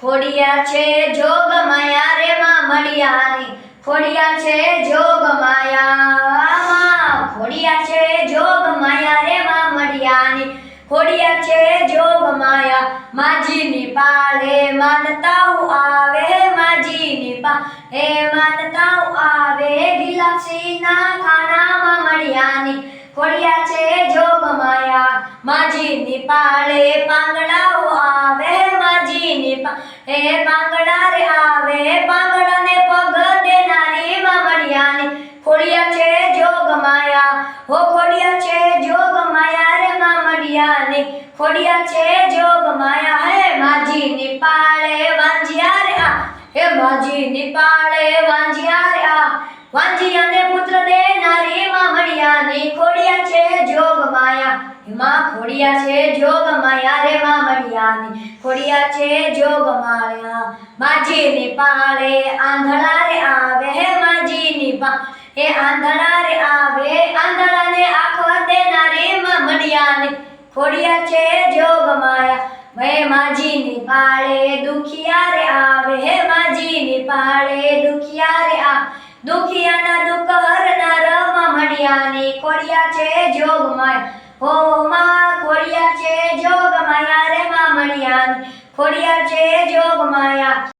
ખોડિયા છે જોગ માયા રે માં મળ્યાની. ફોડિયા છે જોગ માયા માં ખોડિયા છે જોગ માયા રે માં મળ્યાની. ફોડિયા છે જોગ માયા. માજીની પાળે માનતાઓ આવે માજીની પા હે માનતાઓ આવે, ગિલાસીના ખાનામાં મળ્યાની. ફોડિયા છે જોગ માયા. માજીની પાળે પાંગડાઓ આવે. હે પાંગડા રે આવે પાંગડાને પગ દેનારી મામડિયાની ખોડિયા છે જોગ માયા, હો ખોડિયા છે જોગ માયા રે મામડિયાની ખોડિયા છે જોગ માયા, હે માજીની પાળે વાંજિયા રે આ. હે માજીની પાળે વાંજિયા રે આ. વાંજિયાને પુત્ર દેનારી મામડિયાની ખોડિયા છે જોગ માયા. એમાં ખોડિયા છે જોગ માયા રે મામડિયાની ખોડિયા છે જોગ માયા માજીની પાળે આંધળા રે આવે હે માજીની પા હે આંધળા રે આવે, આંધળાને આખવા દેનારી માં મળ્યાની ખોડિયા છે જોગ માયા હે માજીની પાળે દુખિયા રે આવે હે માજીની પાળે દુખિયા રે આ દુખિયાના દુઃખ હરનારમાં મળ્યાની ખોડિયા છે જોગ માયા હો માં ખોડિયા છે જોગ માયા રે માં મળ્યાની ખોડિયા છે જોગ માયા